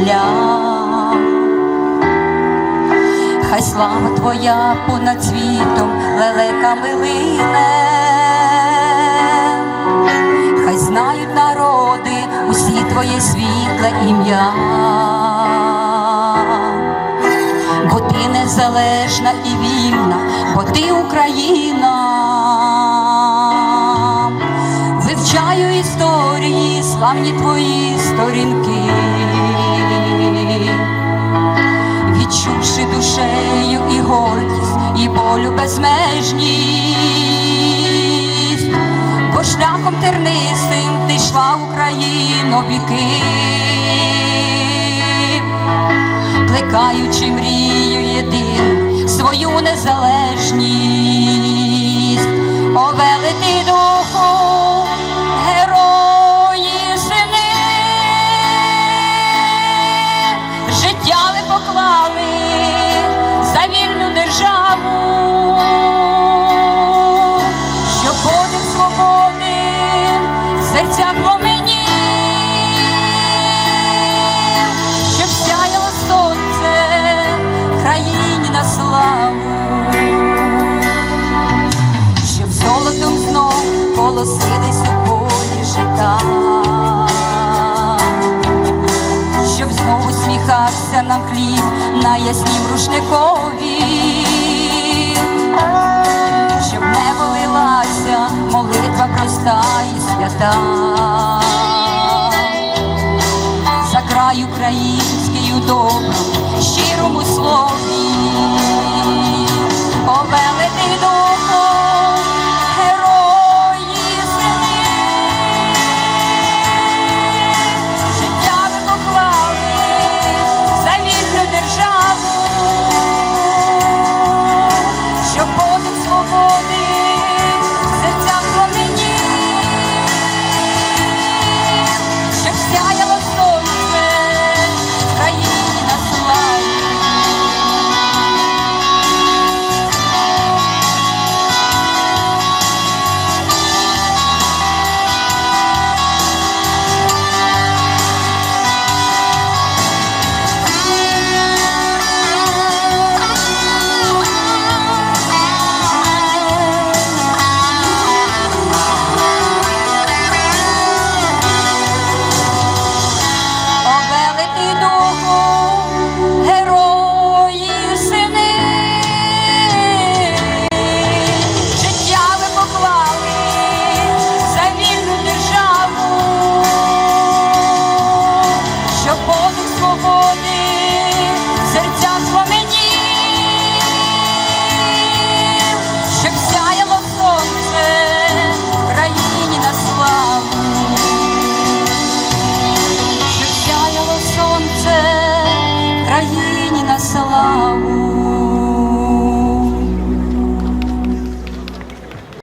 земля. Хай слава твоя понад світом лелеками лине, хай знають народи усі твоє світле ім'я, бо ти незалежна і вільна, бо ти Україна. Вивчаю історії, славні твої сторінки шляхом тернистим ти йшла Україно віки, плекаючи мрію єдину свою незалежність, колосились у полі життя щоб знову сміхався нам хліб на яснім рушникові, молитва проста і свята, за край український у добру, щирому слові, повелити духом.